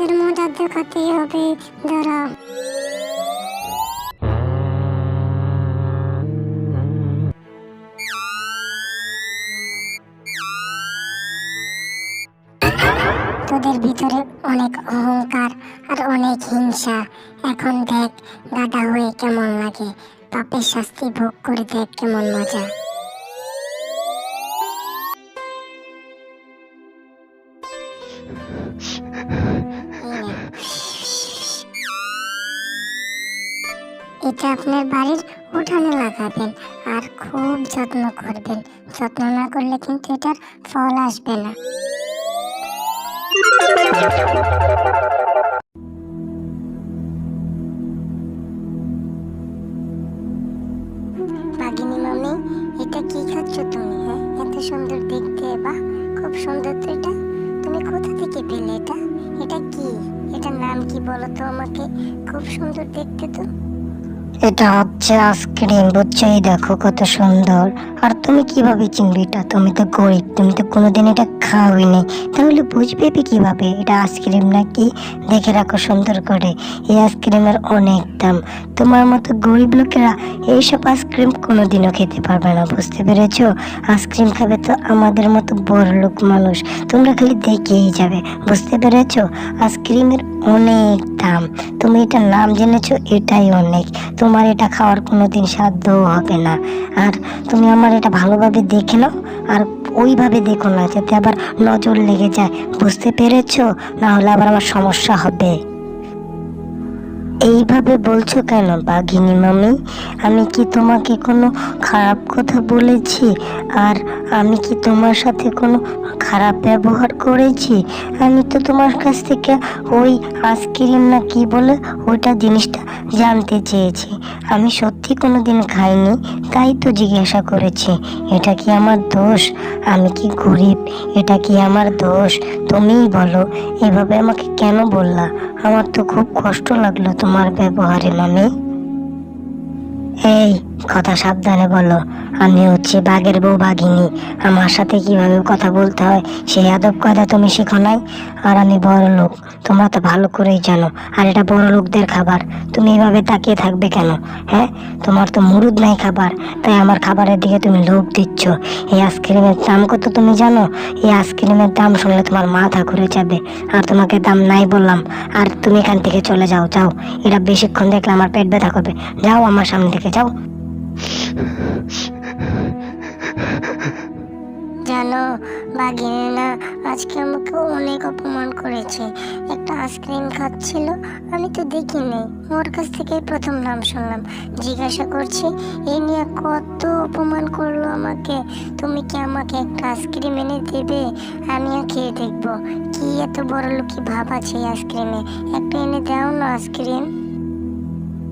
তোর মজা দেখাতেই হবে, দাঁড়া। তোদের ভিতরে অনেক অহংকার আর অনেক হিংসা। এখন দেখ গাদা হয়ে কেমন লাগে। পাপের শাস্তি ভোগ করে দেখ কেমন মজা। এটা আপনার বাড়ির উঠানে লাগাবেন আর খুব যত্ন করবেন। যত্ন না করলে কিন্তু এটার ফল আসবে না। বাগিনী এটা কি খাচ্ছ তুমি হ্যাঁ? এত সুন্দর দেখতে বাহ খুব সুন্দর তো এটা। তুমি কোথা থেকে পেলে এটা? এটা কি? এটার নাম কি বলো তো আমাকে? খুব সুন্দর দেখতে তো। এটা হচ্ছে আইসক্রিম বুঝছোই দেখো কত সুন্দর। আর তুমি কীভাবে এটা তুমি তো গরিব, তুমি তো কোনোদিন এটা খাওয়াইনি তাহলে বুঝবে কীভাবে? এটা আইসক্রিম নাকি? দেখে রাখো সুন্দর করে। এই আইসক্রিমের অনেক দাম। তোমার মতো গরিব লোকেরা এইসব আইসক্রিম কোনোদিনও খেতে পারবে না, বুঝতে পেরেছ? আইসক্রিম খাবে তো আমাদের মতো বড় লোক মানুষ। তোমরা খালি দেখেই যাবে, বুঝতে পেরেছ? আইসক্রিমের অনেক দাম। তুমি এটা নাম জেনেছো, এটাই অনেক। তোমার এটা খাওয়ার কোনোদিন সাধ্যও হবে না। আর তুমি আমার এটা ভালোভাবে দেখে নাও, আর ওইভাবে দেখো না, যাতে আবার নজর লেগে যায়। বুঝতে পেরেছ? না হলে আবার আমার সমস্যা হবে। এইভাবে বলছো কেন, বাঘিনী মামি? আমি কি তোমাকে কোনো খারাপ কথা বলেছি? আর আমি কি তোমার সাথে কোনো খারাপ ব্যবহার করেছি? আমি তো তোমার কাছ থেকে ওই আইসক্রিম না কি বলে ওইটা জিনিসটা জানতে চেয়েছি। আমি সত্যি কোনো দিন খাইনি, তাই তো জিজ্ঞাসা করেছি, এটা কি আমার দোষ? আমি কি গরিব? এটা কি আমার দোষ? তুমিই বলো, এভাবে আমাকে কেন বললা? আমার তো খুব কষ্ট লাগল তোমার ব্যবহারে মামি। এই কথা সাবধানে বলো। আমি হচ্ছে বাঘের বউ বাঘিনী। আমার সাথে কীভাবে কথা বলতে হয় সেই আদব কথা তুমি শিখো নাই। আর আমি বড় লোক, তোমরা তো ভালো করেই জানো। আর এটা বড় লোকদের খাবার। তুমি এইভাবে তাকিয়ে থাকবে কেন? হ্যাঁ? তোমার তো মুরুদ নাই খাবার। তাই আমার খাবারের দিকে তুমি লোভ দিচ্ছ। এই আইসক্রিমের দাম কত তুমি জানো? এই আইসক্রিমের দাম শুনলে তোমার মাথা ঘুরে যাবে। আর তোমাকে দাম নাই বললাম। আর তুমি এখান থেকে চলে যাও যাও। এটা বেশিক্ষণ দেখলে আমার পেট ব্যথা করবে। যাও আমার সামনে থেকে, যাও। জানো না আজকে আমাকে অনেক অপমান করেছে। একটা আইসক্রিম খাচ্ছিল, আমি তো দেখিনি। ওর কাছ থেকে প্রথম নাম শুনলাম। জিজ্ঞাসা করছি এই নিয়ে কত অপমান করল আমাকে? তুমি কি আমাকে একটা আইসক্রিম এনে দেবে? আমিও খেয়ে দেখব। কি এত বড় লোকি ভাব আছে এই আইসক্রিমে একটা এনে দাও না আইসক্রিম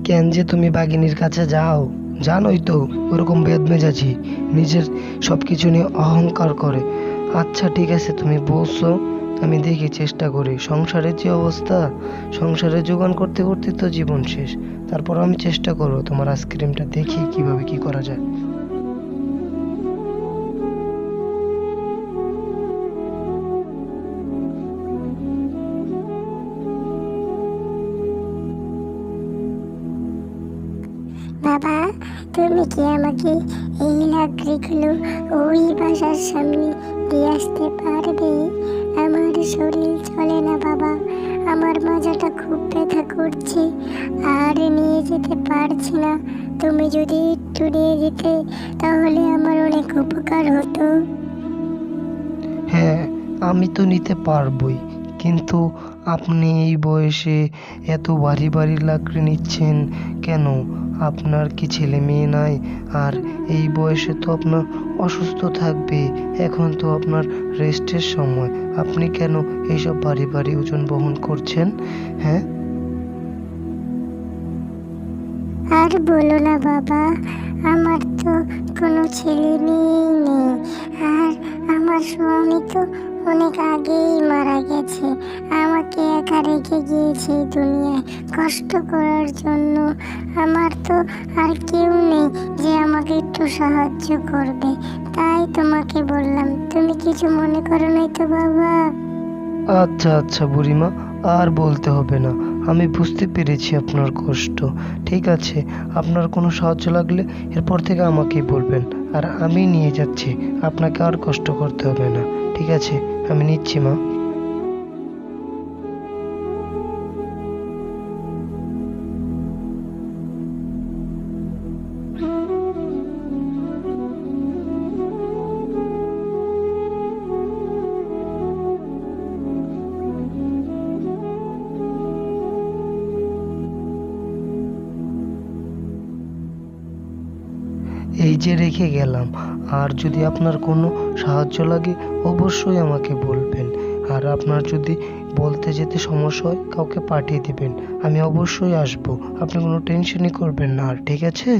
কেন যে তুমি বাগিনীর কাছে যাও? জানোই তো, ওরকম বেদ মেজাজি নিজের সব কিছু নিয়ে অহংকার করে। আচ্ছা ঠিক আছে, তুমি বলছো, আমি দেখি, চেষ্টা করি। সংসারের যে অবস্থা সংসারে যোগান করতে করতে তো জীবন শেষ। তারপর আমি চেষ্টা করব তোমার আইসক্রিমটা দেখি কীভাবে কি করা যায়। বাবা, তুমি কি আমাকে এই লাকড়িগুলো ওই বাসার সামনে দিয়ে আসতে পারবে? আমার শরীর চলে না বাবা, আমার মাজাটা খুব ব্যথা করছে। আর নিয়ে যেতে পারছি না। তুমি যদি একটু নিয়ে যেতে, তাহলে আমার অনেক উপকার হতো। হ্যাঁ আমি তো নিতে পারবই, কিন্তু আপনি এই বয়সে এত ভারী ভারী লাকড়ি নিচ্ছেন কেন? আপনার কি ছেলে মেয়ে নাই? আর এই বয়সে তো আপনার অসুস্থ থাকবে। এখন তো আপনার রেস্টের সময়। আপনি কেন এইসব ভারী ভারী ওজন বহন করছেন? হ্যাঁ? আর বলো না বাবা, আমার তো কোনো ছেলে মেয়ে নেই। আর আমার স্বামী তো অনেক আগেই মারা গেছে। আমাকে একা রেখে গিয়েছে দুনিয়ায়। কষ্ট করার জন্য আমার তো আর কেউ নেই যে আমাকে একটু সাহায্য করবে। তাই তোমাকে বললাম, তুমি কিছু মনে করো নাই তো বাবা? আচ্ছা আচ্ছা বুড়িমা, আর বলতে হবে না। আমি বুঝতে পেরেছি আপনার কষ্ট। ঠিক আছে, আপনার কোনো সাহায্য লাগলে এরপর থেকে আমাকেই বলবেন। আর আমি নিয়ে যাচ্ছি, আপনাকে আর কষ্ট করতে হবে না। ঠিক আছে? আমি নিচ্ছি মা। এই যে রেখে গেলাম আর যদি আপনার কোনো সাহায্য লাগে অবশ্যই আমাকে বলবেন। আর আপনার যদি বলতে যেতে সমস্যা হয়, কাউকে পাঠিয়ে দিবেন। আমি অবশ্যই আসব। আপনি কোনো টেনশনই করবেন না, আর ঠিক আছে?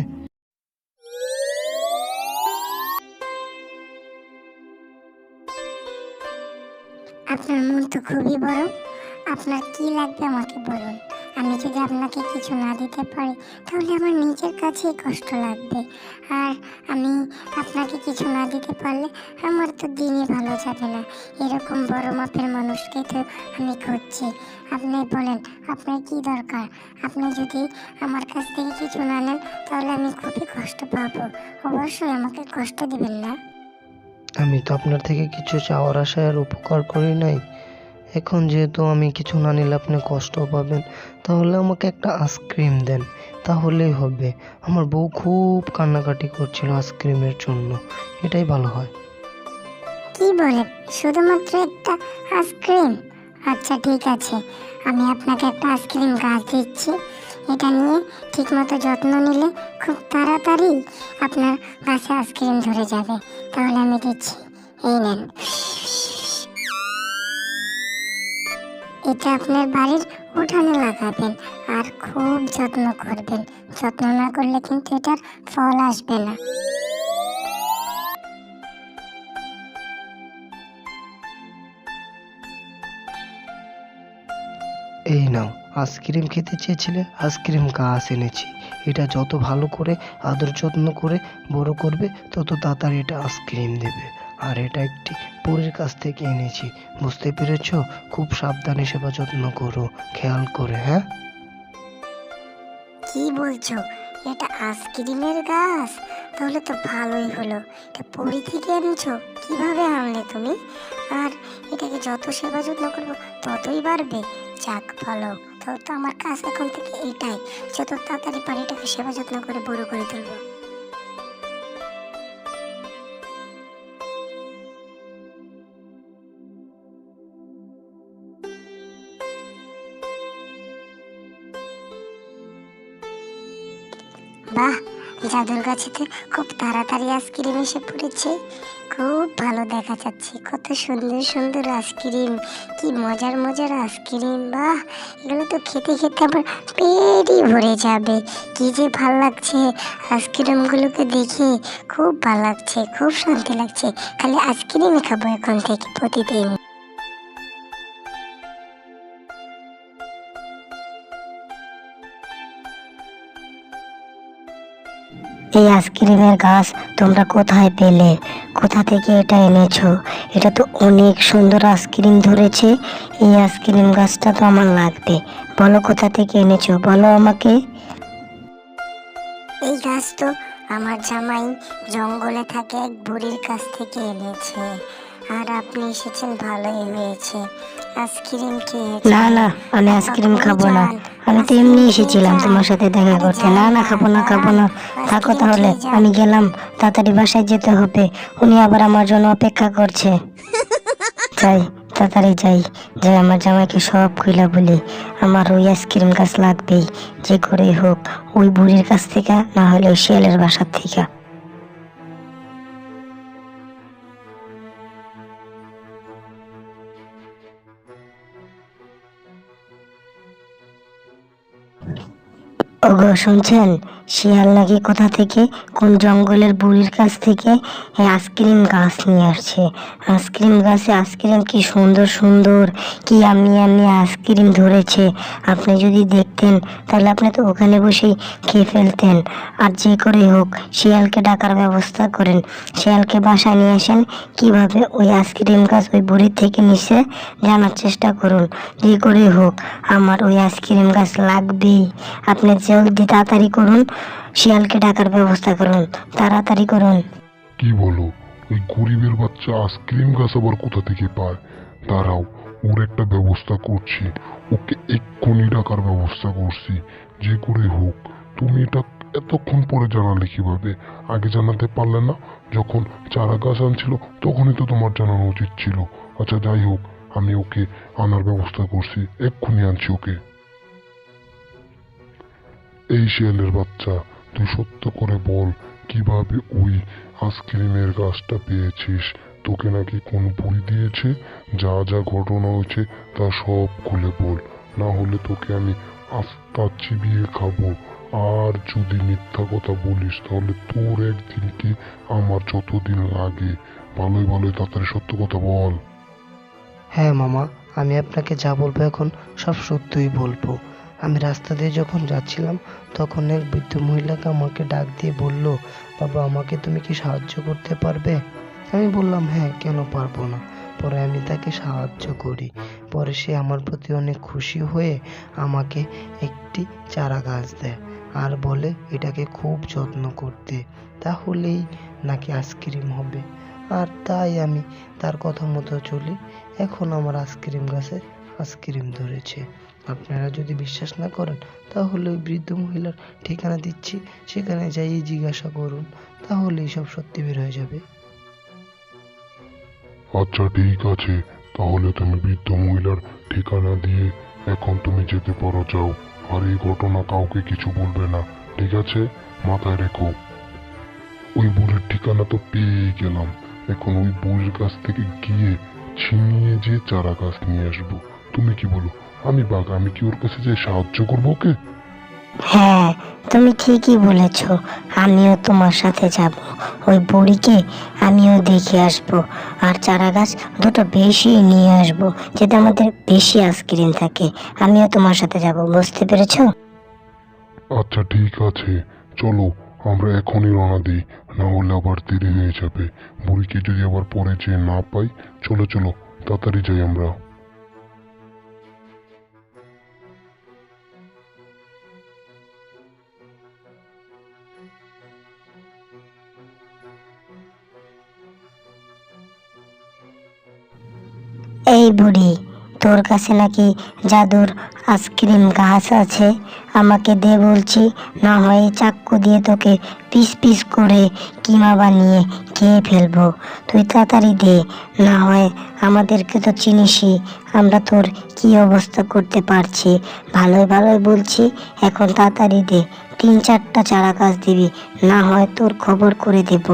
আপনার মন তো খুবই বড়। আপনার কি লাগবে আমাকে বলুন। আমি যদি আপনাকে কিছু না দিতে পারি, তাহলে আমার নিজের কাছেই কষ্ট লাগবে। আর আমি আপনাকে কিছু না দিতে পারলে আমার তো দিনই ভালো যাবে না। এরকম বড় মাপের মানুষকে তো আমি খুঁজছি। আপনি বলেন, আপনার কি দরকার? আপনি যদি আমার কাছ থেকে কিছু না নেন, তাহলে আমি খুবই কষ্ট পাবো। অবশ্যই আমাকে কষ্ট দিবেন না। আমি তো আপনার থেকে কিছু চাওয়ার আশায় আর উপকার করি নাই। এখন যেহেতু আমি কিছু না নিলে আপনি কষ্ট পাবেন, তাহলে আমাকে একটা আইসক্রিম দেন। তাহলেই হবে। আমার বউ খুব কান্নাকাটি করছিল আইসক্রিমের জন্য। এটাই ভালো হয়। কি বলেন? শুধুমাত্র একটা আইসক্রিম? আচ্ছা ঠিক আছে। আমি আপনাকে একটা আইসক্রিম গাছ দিচ্ছি। এটা নিয়ে ঠিকমতো যত্ন নিলে খুব তাড়াতাড়ি আপনার গাছে আইসক্রিম ধরে যাবে। তাহলে আমি দিচ্ছি। এই নেন। এটা আপনার বাড়ির উঠানে লাগাবেন আর খুব যত্ন করবেন। যত্ন না করলে কিন্তু এটার ফল আসবে না। এই নাও, আইসক্রিম খেতে চেয়েছিলে? আইসক্রিম গাছ এনেছি। এটা যত ভালো করে, আদর যত্ন করে বড় করবে, তত তাড়াতাড়ি এটা আইসক্রিম দেবে। আর এটা একটি পরীর কাছ থেকে এনেছি। বুঝতে পেরেছ? খুব সাবধানে সেবা যত্ন করো, খেয়াল করে হ্যাঁ? কি বলছো? এটা আইসক্রিমের গাছ? তাহলে তো ভালোই হলো। এটা পুরী থেকে এনেছো? কীভাবে আনলে তুমি? আর এটাকে যত সেবা যত্ন করব, ততই বাড়বে। যাক, ভালো। তো আমার কাজ এখন থেকে এটাই। যত তাড়াতাড়ি পারি এটাকে সেবা যত্ন করে বড় করে তুলবো। জাদুর গাছেতে খুব তাড়াতাড়ি আইসক্রিম এসে পড়েছে। খুব ভালো দেখা যাচ্ছে। কত সুন্দর সুন্দর আইসক্রিম। কি মজার মজার আইসক্রিম। বাহ! এগুলো তো খেতে খেতে আমার পেটই ভরে যাবে। কি যে ভালো লাগছে আইসক্রিমগুলোকে দেখে। খুব ভালো লাগছে, খুব শান্তি লাগছে। খালি আইসক্রিমই খাব এখন থেকে প্রতিদিন। এই আইসক্রিমের গাছ তোমরা কোথায় পেলে? কোথা থেকে এটা এনেছো? এটা তো অনেক সুন্দর আইসক্রিম ধরেছে। এই আইসক্রিম গাছটা তো আমার লাগবে। বলো কোথা থেকে এনেছো? বলো আমাকে। এই গাছ তো আমার জামাই জঙ্গলে থাকে এক বুড়ির কাছ থেকে এনেছে। আর আপনি এসেছেন ভালোই হয়েছে। আইসক্রিম খেয়েছেন। না না আমি আইসক্রিম খাব না। আমি তো এমনি এসেছিলাম তোমার সাথে দেখা করতে। না না খাব না খাব না। থাকো তাহলে। আমি গেলাম। তাড়াতাড়ি বাসায় যেতে হবে। উনি আবার আমার জন্য অপেক্ষা করছে। যাই তাড়াতাড়ি যাই। যাই আমার জামাইকে সব খুইলা বলি। আমার ওই আইসক্রিম গাছ লাগবেই। যে করেই হোক ওই বুড়ির কাছ থেকে না হলে ওই শিয়ালের বাসার থেকে। ওগো, শুনছেন? শিয়াল নাকি কোথা থেকে? কোন জঙ্গলের বুড়ির কাছ থেকে আইসক্রিম গাছ নিয়ে আসছে? আইসক্রিম গাছে আইসক্রিম কি সুন্দর সুন্দর, কি আমি আমি আইসক্রিম ধরেছে। আপনি যদি দেখতেন, তাহলে আপনি তো ওখানে বসেই খেয়ে ফেলতেন। আর যে করে হোক, শিয়ালকে ডাকার ব্যবস্থা করেন। শিয়ালকে বাসায় নিয়ে আসেন। কীভাবে ওই আইসক্রিম গাছ ওই বুড়ির থেকে নিচে জানার চেষ্টা করুন। যে করে হোক, আমার ওই আইসক্রিম গাছ লাগবেই। আপনি জলদি তাড়াতাড়ি করুন, শিয়ালকে ডাকার ব্যবস্থা করুন, তাড়াতাড়ি করুন। কি বলো? গরিবের বাচ্চা আইসক্রিম গাছ আবার কোথা থেকে পায়? দাঁড়াও, ওর একটা ব্যবস্থা করছি। ওকে এক্ষুনি ডাকার ব্যবস্থা করছি, যে করে হোক। তুমি এটা এতক্ষণ পরে জানালে কীভাবে? আগে জানাতে পারলে না? যখন চারা গাছ আনছিল, তখনই তো তোমার জানানো উচিত ছিল। আচ্ছা যাই হোক, আমি ওকে আনার ব্যবস্থা করছি। এক্ষুনি আনছি ওকে। এই শিয়ালের বাচ্চা, তুই সত্য করে বল, কীভাবে ওই আইসক্রিমের গাছটা পেয়েছিস? তোকে নাকি কোন বুড়ি দিয়েছে? যা যা ঘটনা হয়েছে, তা সব খুলে বল। না হলে তোকে আমি আস্তা চিবিয়ে খাব। আর যদি মিথ্যা কথা বলিস, তাহলে তোর একদিন কি আমার যতদিন লাগে? ভালোই ভালোই, তাড়াতাড়ি সত্য কথা বল। হ্যাঁ মামা, আমি আপনাকে যা বলব এখন সব সত্যই বলব। আমি রাস্তা দিয়ে যখন যাচ্ছিলাম, তখন এক বৃদ্ধ মহিলাকে আমাকে ডাক দিয়ে বলল, বাবা, আমাকে তুমি কি সাহায্য করতে পারবে? আমি বললাম হ্যাঁ কেন পারব না? পরে আমি তাকে সাহায্য করি। পরে সে আমার প্রতি অনেক খুশি হয়ে আমাকে একটি চারা গাছ দেয় আর বলে, এটাকে খুব যত্ন করতে, তাহলেই নাকি আইসক্রিম হবে। আর তাই আমি তার কথা মতো চলি। এখন আমার আইসক্রিম গাছে আইসক্রিম ধরেছে। আপনারা যদি বিশ্বাস না করেন, তাহলে ওই বৃদ্ধ মহিলার ঠিকানা দিচ্ছি, সেখানে যাই জিজ্ঞাসা করুন, তাহলেই সব সত্যি বের হয়ে যাবে। আচ্ছা ঠিক আছে। তাহলে তুমি বৃদ্ধ মহিলার ঠিকানা দিয়ে এখন তুমি যেতে পারো, যাও। আর এই ঘটনা কাউকে কিছু বলবে না, ঠিক আছে? মাথায় রেখো। ওই বুড়ির ঠিকানা তো পেয়ে গেলাম। এখন ওই বুড়ির কাছ থেকে গিয়ে ছিনিয়ে যে চারা গাছ নিয়ে আসব, তুমি কি বলো? আমি বাঘ আমি কি ওর কাছে যে সাহায্য করব ওকে? হ্যাঁ তুমি ঠিকই বলেছ। আমিও তোমার সাথে যাব। ওই বুড়িকে আমিও দেখে আসব। আর চারা গাছ দুটো বেশি নিয়ে আসব যাতে আমাদের বেশি আইসক্রিম থাকে। আমিও তোমার সাথে যাব বুঝতে পেরেছ? আচ্ছা ঠিক আছে। চলো আমরা এখনই রওনা দিই না হলে আবার দেরি হয়ে যাবে। বুড়িকে যদি আবার পরে যেয়ে না পাই চলো চলো তাড়াতাড়ি যাই আমরা। এই বুড়ি, তোর কাছে নাকি জাদুর আইসক্রিম গাছ আছে? আমাকে দে বলছি, না হয় চাকু দিয়ে তোকে পিস পিস করে কিমা বানিয়ে খেয়ে ফেলব। তুই তাড়াতাড়ি দে, না হয় আমাদেরকে তো চিনিসই। আমরা তোর কি অবস্থা করতে পারছি? ভালোই ভালোই বলছি, এখন তাড়াতাড়ি দে। তিন চারটা চারা গাছ দিবি, না হয় তোর খবর করে দেব।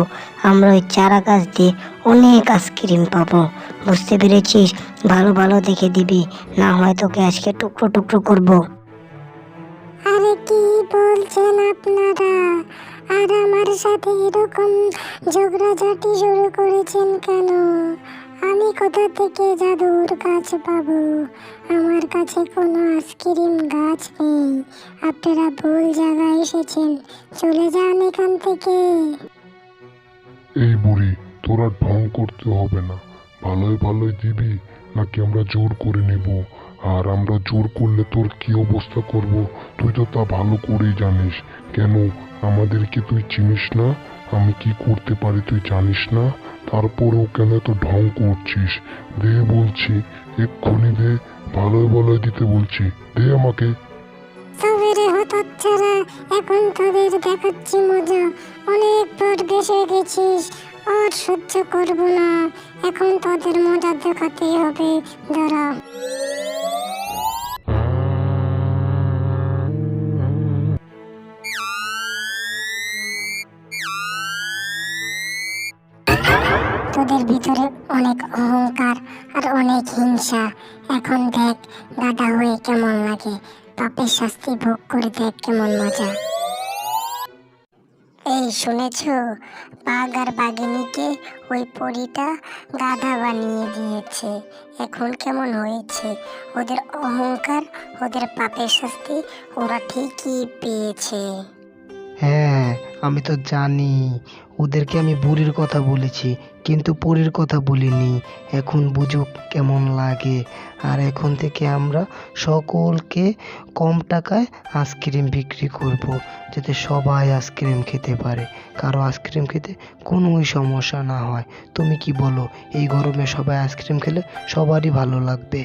আমরা ওই চারা গাছ দিয়ে অনেক আইসক্রিম পাবো। বুঝতে পেরেছিস? ভালো ভালো দেখে দিবি, না হয় তোকে আজকে টুকরো টুকরো করব। আরে কি বলছেন আপনারা? আর আমার সাথে এরকম ঝগড়াঝাটি শুরু করেছেন কেন? আমি কোথা থেকে জাদুর গাছ পাবো? আমার কাছে কোনো আইসক্রিম গাছ নেই। আপনারা ভুল জায়গায় এসেছেন। চলে যান এখান থেকে। এই বুড়ি, তোরা ঢং করতে হবে না। ভালোই ভালোই দিবি, নাকি আমরা জোর করে নেব? আর আমরা জোর করলে তোর কি অবস্থা করব? তুই তো তা ভালো করেই জানিস। কেন আমাদেরকে তুই চিনিস না? আমি কি করতে পারি তুই জানিস না? তারপরেও কেন এত ঢং করছিস? দে বলছি, এক্ষুনি দে ভালোই ভালোই দিতে বলছি। দে আমাকে। সবেরে হতচ্ছাড়া, এখন তোদের দেখাচ্ছি মজা। অনেক পর দেশে গেছিস, আর সহ্য করব না। এখন তোদের মজা দেখাতেই হবে, দাঁড়া। তোদের ভিতরে অনেক অহংকার আর অনেক হিংসা। এখন দেখ গাদা হয়ে কেমন লাগে? পাপের শাস্তি ভোগ করে দেখ কেমন মজা। এই শুনেছ? বাঘ আর বাঘিনীকে ওই পরীটা গাধা বানিয়ে দিয়েছে। এখন কেমন হয়েছে? ওদের অহংকার, ওদের পাপের শাস্তি ওরা ঠিকই পেয়েছে। হ্যাঁ আমি তো জানি, ওদেরকে আমি বুড়ির কথা বলেছি, কিন্তু পরীর কথা বলিনি। এখন বুঝুক কেমন লাগে। আর এখন থেকে আমরা সকলকে কম টাকায় আইসক্রিম বিক্রি করব, যাতে সবাই আইসক্রিম খেতে পারে। কারও আইসক্রিম খেতে কোনোই সমস্যা না হয়। তুমি কি বলো, এই গরমে সবাই আইসক্রিম খেলে সবারই ভালো লাগবে?